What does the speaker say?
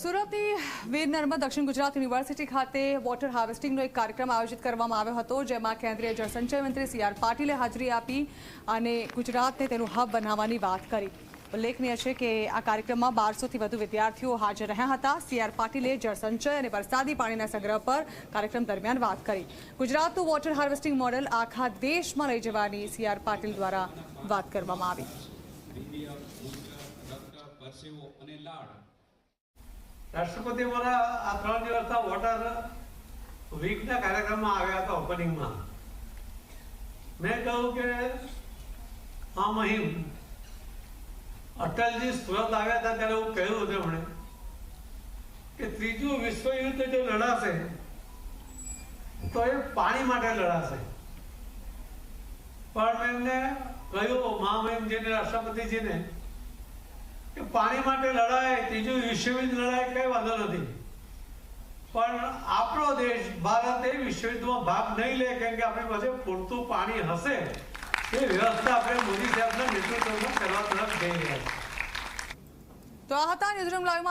સુરતની વીર નર્મદ દક્ષિણ ગુજરાત યુનિવર્સિટી ખાતે વોટર હાર્વેસ્ટિંગનો એક કાર્યક્રમ આયોજિત કરવામાં આવ્યો હતો, જેમાં કેન્દ્રીય જળસંચય મંત્રી સી આર પાટીલે હાજરી આપી અને ગુજરાતને તેનું હબ બનાવવાની વાત કરી. ઉલ્લેખનીય છે કે આ કાર્યક્રમમાં બારસોથી વધુ વિદ્યાર્થીઓ હાજર રહ્યા હતા. સી આર પાટીલે જળસંચય અને વરસાદી પાણીના સંગ્રહ પર કાર્યક્રમ દરમિયાન વાત કરી. ગુજરાતનું વોટર હાર્વેસ્ટિંગ મોડલ આખા દેશમાં લઈ જવાની સી આર પાટીલ દ્વારા વાત કરવામાં આવી. રાષ્ટ્રપતિ મારા આ ત્રણ દિવસ વોટર વીકના કાર્યક્રમમાં આવ્યા હતા ઓપનિંગમાં મેં. કહ્યું કે આ મહિમ. અટલજી સુરત આવ્યા હતા ત્યારે હું કહ્યું હતું એમણે કે ત્રીજું વિશ્વયુદ્ધ જો લડાશે, તો એ પાણી માટે લડાશે. પણ મેં એમને કહ્યું, મહામહિમજીને, રાષ્ટ્રપતિજીને પાણી માટે લડાય, ત્રીજું વિશ્વયુદ્ધ લડાય, કઈ વાંધો નથી. પણ આપણો દેશ ભારત એ વિશ્વયુદ્ધમાં ભાગ નહીં લે, કેમ કે આપણી પાસે પૂરતું પાણી હશે. એ વ્યવસ્થા આપણે મોદી સાહેબના નેતૃત્વમાં કરવા તરફ જઈ રહ્યા છીએ. તો આ હતા ન્યૂઝરૂમ લાઈવમાં